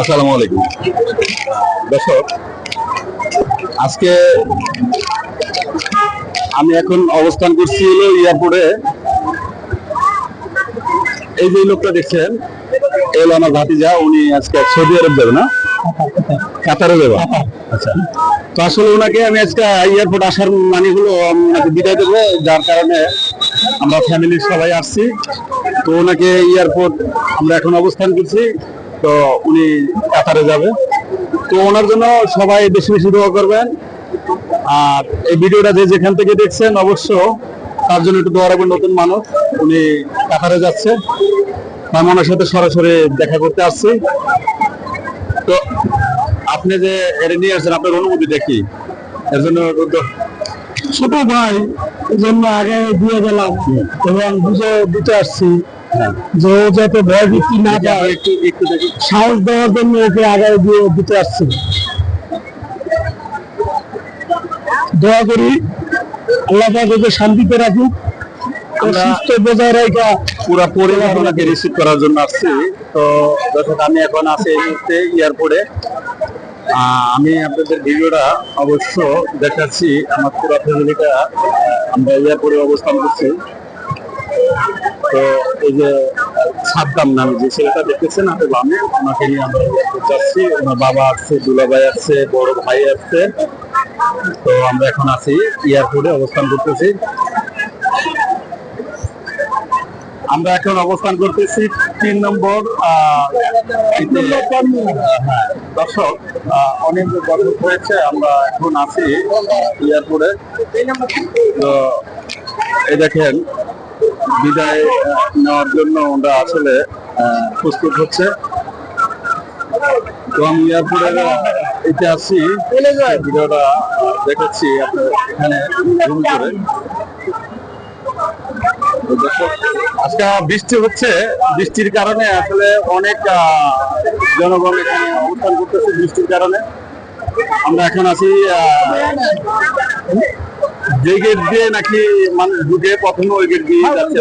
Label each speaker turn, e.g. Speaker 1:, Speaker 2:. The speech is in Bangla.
Speaker 1: আসসালামু আলাইকুম। দর্শক, আজকে আমি এখন অবস্থান করছি হলো এয়ারপোর্টে। এই যে লোকটা দেখছেন এলো আমার ভাতিজা, উনি আজকে সৌদি আরব যাবে না? কাতারে যাবে। আচ্ছা। তো আসলে ওনাকে আমি আজকে এয়ারপোর্ট আসার মানে হলো ওনাকে বিদায় দেবো, যার কারণে আমরা ফ্যামিলির সবাই আসছি। তো ওনাকে এয়ারপোর্ট আমরা এখন অবস্থান করছি। তো উনি কাতারে যাবে। তো ওনার জন্য সবাই বেশি বেশি দোয়া করবেন। আর এই ভিডিওটা যে যেখান থেকে দেখছেন অবশ্য তার জন্য একটু দোয়া রাখবেন নতুন মানুষ। উনি কাতারে যাচ্ছে। আমি ওনার সাথে সরাসরি দেখা করতে আসছি। তো আপনি যে এটা নিয়ে আসছেন আপনার অনুমতি দেখি। এর জন্য
Speaker 2: ছোট ভাই এই জন্য আগে দিয়ে গেলাম। এবং বুঝে দিতে আসছি। যে ও যাতে ভয় ভীতি না সাহস দেওয়ার জন্য ওকে আগে দিয়ে দিতে আসছি। দোয়া করি আল্লাহ ওকে শান্তিতে রাখুক সুস্থ বজায় রাখা
Speaker 1: পুরা পরিবার ওনাকে রিসিভ করার জন্য আসছি। তো দর্শক আমি এখন আছি এই মুহূর্তে এয়ারপোর্টে আমি আপনাদের ভিডিওটা অবশ্য দেখাচ্ছি। আমার পুরো ফ্যামিলিটা আমরা এয়ারপোর্টে অবস্থান করছি। তো এই যে সাদ্দাম নামে যে ছেলেটা দেখতেছেন আপনি বামে ওনাকে নিয়ে আমরা যাচ্ছি। ওনার বাবা আসছে দুলাভাই আসছে বড় ভাই আসছে তো আমরা এখন আছি এয়ারপোর্টে অবস্থান করতেছি। আমরা এখন অবস্থান করতেছি তিন নম্বর হ্যাঁ, দর্শক অনেক বছর হয়েছে আমরা এখন আছি এয়ারপোর্টে। তো এই দেখেন বিদায় নেওয়ার জন্য ওরা আসলে প্রস্তুত হচ্ছে। তো আমি এয়ারপোর্টের এতে আছি ভিডিওটা দেখাচ্ছি আপনার এখানে জুম করে। আজকে বৃষ্টি হচ্ছে। বৃষ্টির কারণে আসলে অনেক জনগণ এখানে অবস্থান করতেছে বৃষ্টির কারণে। আমরা এখন আছি যে গেট দিয়ে নাকি মানুষ ঢুকে প্রথমে ওই গেট দিয়ে যাচ্ছে।